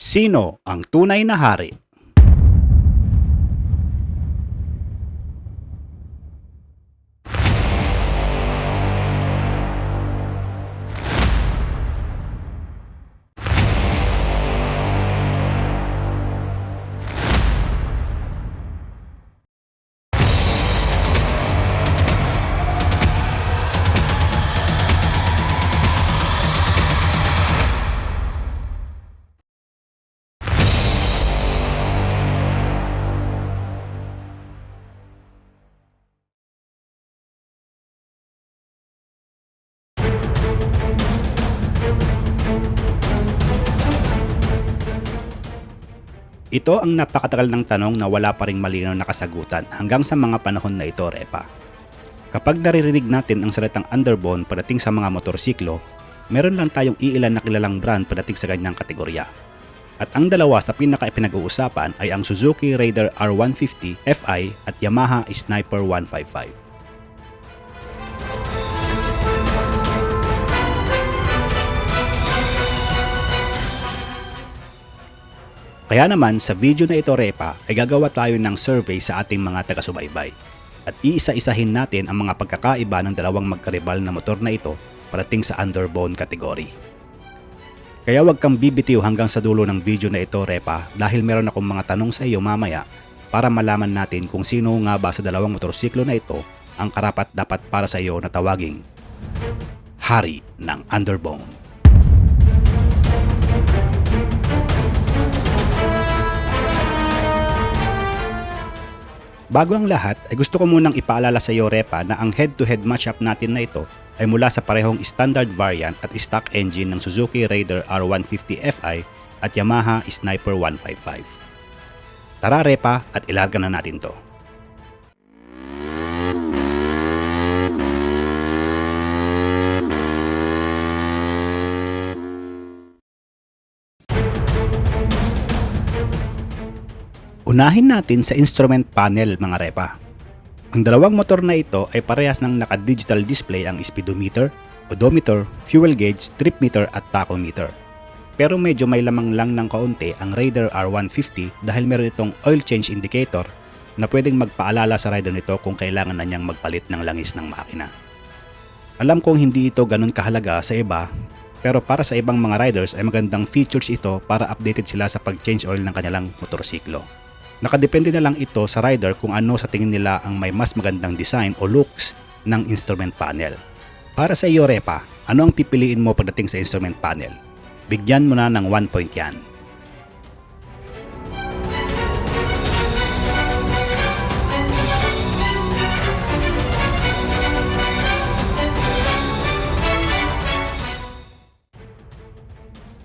Sino ang tunay na hari? Ito ang napakatagal ng tanong na wala pa ring malinaw na kasagutan hanggang sa mga panahon na ito, Repa. Kapag naririnig natin ang salitang underbone padating sa mga motorsiklo, meron lang tayong iilan na kilalang brand padating sa ganyang kategorya. At ang dalawa sa pinaka-ipinag-uusapan ay ang Suzuki Raider R150 Fi at Yamaha Sniper 155. Kaya naman sa video na ito Repa ay gagawa tayo ng survey sa ating mga taga-subaybay at iisa-isahin natin ang mga pagkakaiba ng dalawang magkaribal na motor na ito parating sa underbone category. Kaya wag kang bibitiw hanggang sa dulo ng video na ito Repa dahil meron akong mga tanong sa iyo mamaya para malaman natin kung sino nga ba sa dalawang motorsiklo na ito ang karapat dapat para sa iyo na tawaging Hari ng Underbone. Bago ang lahat, ay gusto ko munang ipaalala sa iyo, Repa, na ang head-to-head matchup natin na ito ay mula sa parehong standard variant at stock engine ng Suzuki Raider R150 Fi at Yamaha Sniper 155. Tara, Repa, at ilarga na natin to. Unahin natin sa instrument panel mga repa. Ang dalawang motor na ito ay parehas ng naka-digital display ang speedometer, odometer, fuel gauge, trip meter at tachometer. Pero medyo may lamang lang ng kaunti ang Raider R150 dahil meron itong oil change indicator na pwedeng magpaalala sa rider nito kung kailangan na niyang magpalit ng langis ng makina. Alam kong hindi ito ganun kahalaga sa iba pero para sa ibang mga riders ay magandang features ito para updated sila sa pag-change oil ng kanilang motorsiklo. Nakadepende na lang ito sa rider kung ano sa tingin nila ang may mas magandang design o looks ng instrument panel. Para sa iyo, Repa, ano ang pipiliin mo pagdating sa instrument panel? Bigyan mo na ng 1 point yan.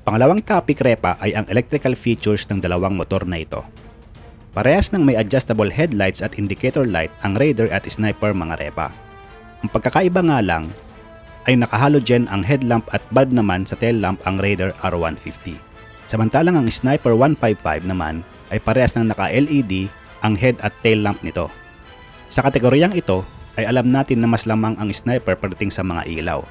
Pangalawang topic, Repa, ay ang electrical features ng dalawang motor na ito. Parehas ng may adjustable headlights at indicator light ang Raider at Sniper mga repa. Ang pagkakaiba nga lang ay naka-halogen ang headlamp at bulb naman sa tail lamp ang Raider R150. Samantalang ang Sniper 155 naman ay parehas ng naka-LED ang head at tail lamp nito. Sa kategoryang ito ay alam natin na mas lamang ang Sniper pagdating sa mga ilaw.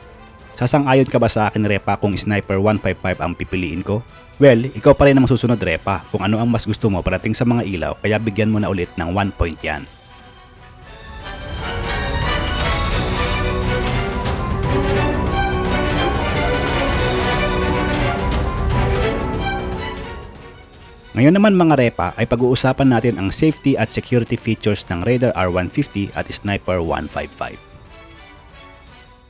Sasang-ayon ka ba sa akin Repa kung Sniper 155 ang pipiliin ko? Well, ikaw pa rin ang masusunod Repa kung ano ang mas gusto mo parating sa mga ilaw kaya bigyan mo na ulit ng 1 point yan. Ngayon naman mga repa ay pag-uusapan natin ang safety at security features ng Raider R150 at Sniper 155.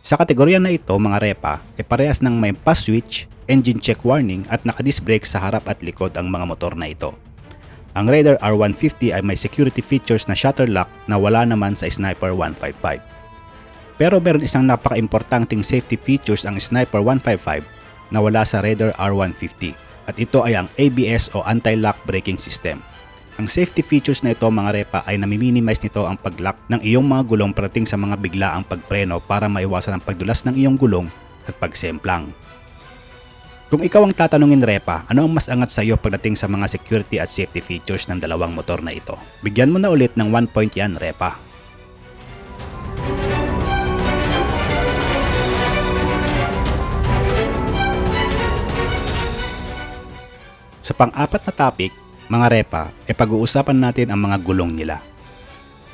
Sa kategorya na ito mga repa ay parehas ng may pass switch, engine check warning at naka-disc brake sa harap at likod ang mga motor na ito. Ang Raider R150 ay may security features na shutter lock na wala naman sa Sniper 155. Pero meron isang napaka-importanting safety features ang Sniper 155 na wala sa Raider R150 at ito ay ang ABS o Anti-Lock Braking System. Ang safety features na ito mga repa ay nami-minimize nito ang pag-lock ng iyong mga gulong parating sa mga biglaang pagpreno para maiwasan ang pagdulas ng iyong gulong at pagsemplang. Kung ikaw ang tatanungin repa, ano ang mas angat sa iyo pagdating sa mga security at safety features ng dalawang motor na ito? Bigyan mo na ulit ng 1 point yan repa. Sa pang-apat na topic, mga repa, e pag-uusapan natin ang mga gulong nila.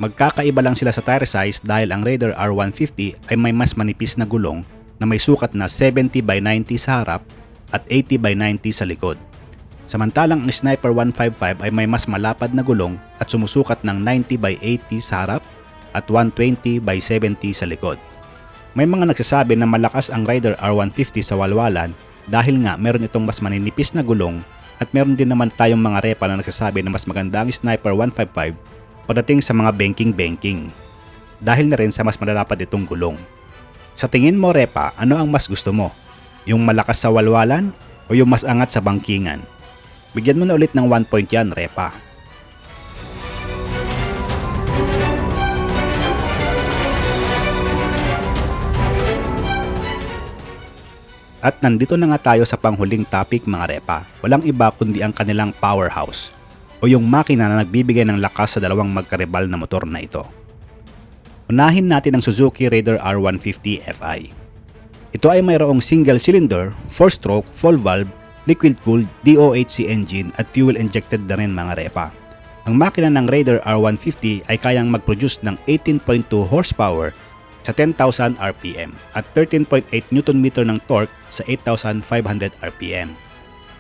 Magkakaiba lang sila sa tire size dahil ang Raider R150 ay may mas manipis na gulong na may sukat na 70 by 90 sa harap at 80 by 90 sa likod. Samantalang ang Sniper 155 ay may mas malapad na gulong at sumusukat ng 90 by 80 sa harap at 120 by 70 sa likod. May mga nagsasabi na malakas ang Rider R150 sa walwalan dahil nga meron itong mas maninipis na gulong at meron din naman tayong mga repa na nagsasabi na mas maganda ang Sniper 155 pagdating sa mga banking-banking dahil na rin sa mas malalapad itong gulong. Sa tingin mo repa, ano ang mas gusto mo? Yung malakas sa walwalan o yung mas angat sa bangkingan? Bigyan mo na ulit ng 1 point yan, repa. At nandito na nga tayo sa panghuling topic mga repa. Walang iba kundi ang kanilang powerhouse o yung makina na nagbibigay ng lakas sa dalawang magkaribal na motor na ito. Unahin natin ang Suzuki Raider R150 Fi. Ito ay mayroong single cylinder, 4-stroke, full valve, liquid-cooled DOHC engine at fuel-injected na rin mga repa. Ang makina ng Raider R150 ay kayang mag-produce ng 18.2 horsepower sa 10,000 RPM at 13.8 Nm ng torque sa 8,500 RPM.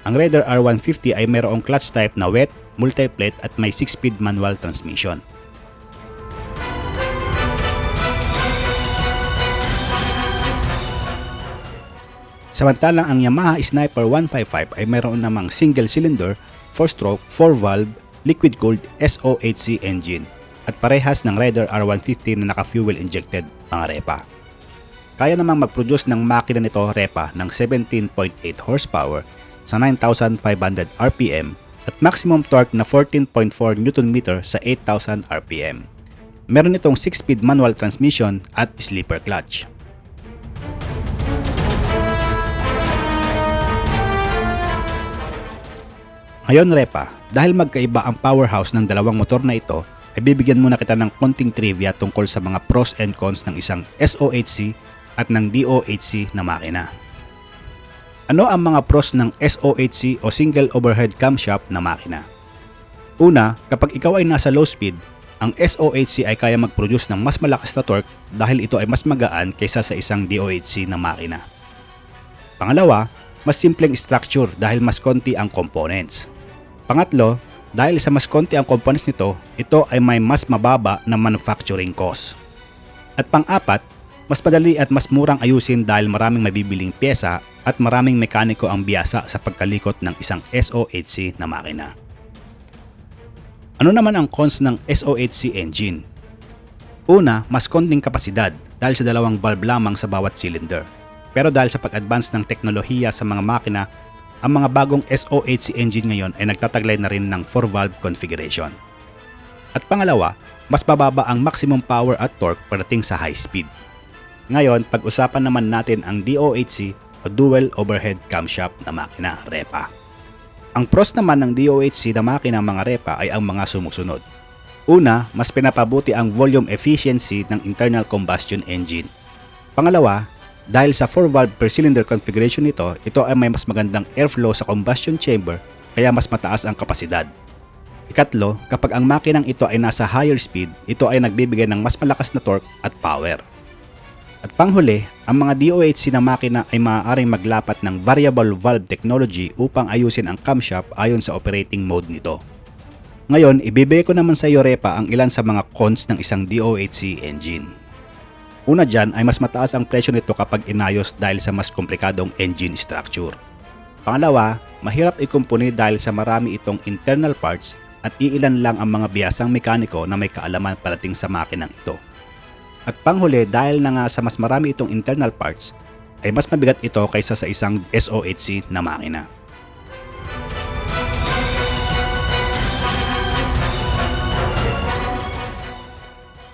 Ang Raider R150 ay mayroong clutch type na wet, multi-plate at may 6-speed manual transmission. Samantalang ang Yamaha Sniper 155 ay mayroon namang single cylinder, 4-stroke, 4-valve, liquid-cooled SOHC engine at parehas ng Raider R150 na naka-fuel injected mga repa. Kaya namang mag-produce ng makina nito repa ng 17.8 horsepower sa 9,500 RPM at maximum torque na 14.4 Nm sa 8,000 RPM. Meron itong 6-speed manual transmission at sleeper clutch. Ngayon Repa, dahil magkaiba ang powerhouse ng dalawang motor na ito, ay bibigyan muna kita ng konting trivia tungkol sa mga pros and cons ng isang SOHC at ng DOHC na makina. Ano ang mga pros ng SOHC o Single Overhead Camshaft na makina? Una, kapag ikaw ay nasa low speed, ang SOHC ay kaya mag-produce ng mas malakas na torque dahil ito ay mas magaan kaysa sa isang DOHC na makina. Pangalawa, mas simpleng structure dahil mas konti ang components. Pangatlo, dahil sa mas konti ang components nito, ito ay may mas mababa na manufacturing cost. At pang-apat, mas padali at mas murang ayusin dahil maraming mabibiling pyesa at maraming mekaniko ang biyasa sa pagkalikot ng isang SOHC na makina. Ano naman ang cons ng SOHC engine? Una, mas konting kapasidad dahil sa dalawang valve lamang sa bawat cylinder. Pero dahil sa pag-advance ng teknolohiya sa mga makina, ang mga bagong SOHC engine ngayon ay nagtataglay na rin ng 4-valve configuration. At pangalawa, mas mababa ang maximum power at torque pagdating sa high speed. Ngayon, pag-usapan naman natin ang DOHC o Dual Overhead Camshaft na makina, REPA. Ang pros naman ng DOHC na makina mga REPA ay ang mga sumusunod. Una, mas pinapabuti ang volume efficiency ng internal combustion engine. Pangalawa, dahil sa 4-valve per cylinder configuration nito, ito ay may mas magandang airflow sa combustion chamber kaya mas mataas ang kapasidad. Ikatlo, kapag ang makinang ito ay nasa higher speed, ito ay nagbibigay ng mas malakas na torque at power. At panghuli, ang mga DOHC na makina ay maaaring maglapat ng variable valve technology upang ayusin ang camshaft ayon sa operating mode nito. Ngayon, ibibigay ko naman sa iyo Repa ang ilan sa mga cons ng isang DOHC engine. Una dyan ay mas mataas ang presyo nito kapag inayos dahil sa mas komplikadong engine structure. Pangalawa, mahirap ikumpuni dahil sa marami itong internal parts at iilan lang ang mga biyasang mekaniko na may kaalaman parating sa makinang ito. At panghuli dahil na nga sa mas marami itong internal parts, ay mas mabigat ito kaysa sa isang SOHC na makina.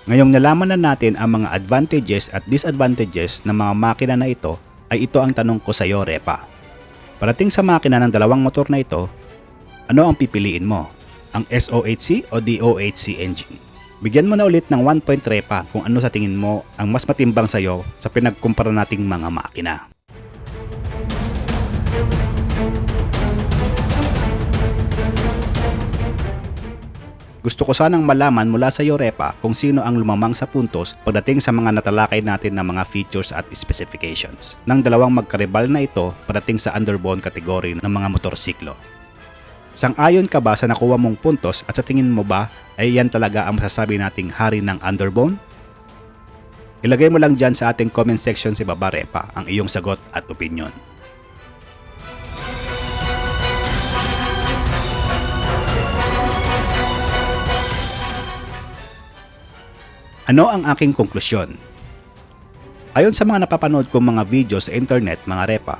Ngayong nalaman na natin ang mga advantages at disadvantages ng mga makina na ito, ay ito ang tanong ko sa iyo, Repa. Parating sa makina ng dalawang motor na ito, ano ang pipiliin mo? Ang SOHC o DOHC engine? Bigyan mo na ulit ng 1 point Repa kung ano sa tingin mo ang mas matimbang sa iyo sa pinagkumpara nating mga makina. Gusto ko sanang malaman mula sa iyo Repa kung sino ang lumamang sa puntos pagdating sa mga natalakay natin na mga features at specifications ng dalawang magkaribal na ito pagdating sa underbone category ng mga motorsiklo. Sang-ayon ka ba sa nakuha mong puntos at sa tingin mo ba ay yan talaga ang masasabi nating hari ng underbone? Ilagay mo lang dyan sa ating comment section si Baba Repa ang iyong sagot at opinion. Ano ang aking konklusyon? Ayon sa mga napapanood kong mga video sa internet mga repa,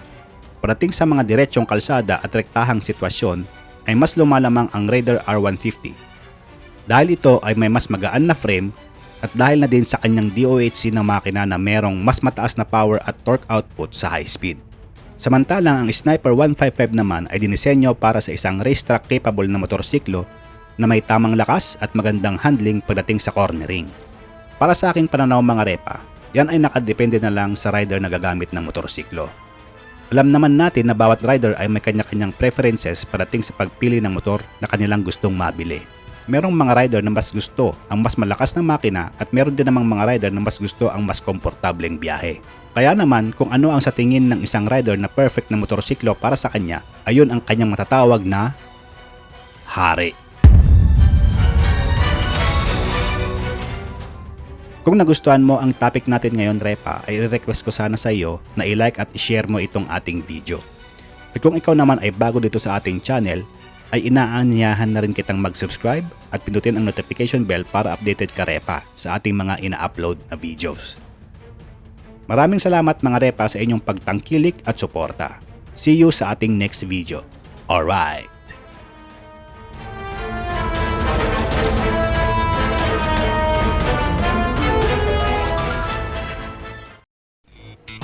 parating sa mga diretsyong kalsada at rektahang sitwasyon ay mas lumalamang ang Raider R150. Dahil ito ay may mas magaan na frame at dahil na din sa kanyang DOHC na makina na merong mas mataas na power at torque output sa high speed. Samantalang ang Sniper 155 naman ay dinisenyo para sa isang racetrack capable na motorsiklo na may tamang lakas at magandang handling pagdating sa cornering. Para sa aking pananaw mga repa, yan ay nakadepende na lang sa rider na gagamit ng motorsiklo. Alam naman natin na bawat rider ay may kanya-kanyang preferences parating sa pagpili ng motor na kanilang gustong mabili. Merong mga rider na mas gusto ang mas malakas na makina at meron din namang mga rider na mas gusto ang mas komportableng biyahe. Kaya naman kung ano ang sa tingin ng isang rider na perfect na motorsiklo para sa kanya, ayun ang kanyang matatawag na hari. Kung nagustuhan mo ang topic natin ngayon, Repa, ay request ko sana sa iyo na i-like at i-share mo itong ating video. At kung ikaw naman ay bago dito sa ating channel, ay inaanyahan na rin kitang mag-subscribe at pindutin ang notification bell para updated ka, Repa, sa ating mga ina-upload na videos. Maraming salamat mga Repa sa inyong pagtangkilik at suporta. See you sa ating next video. Alright!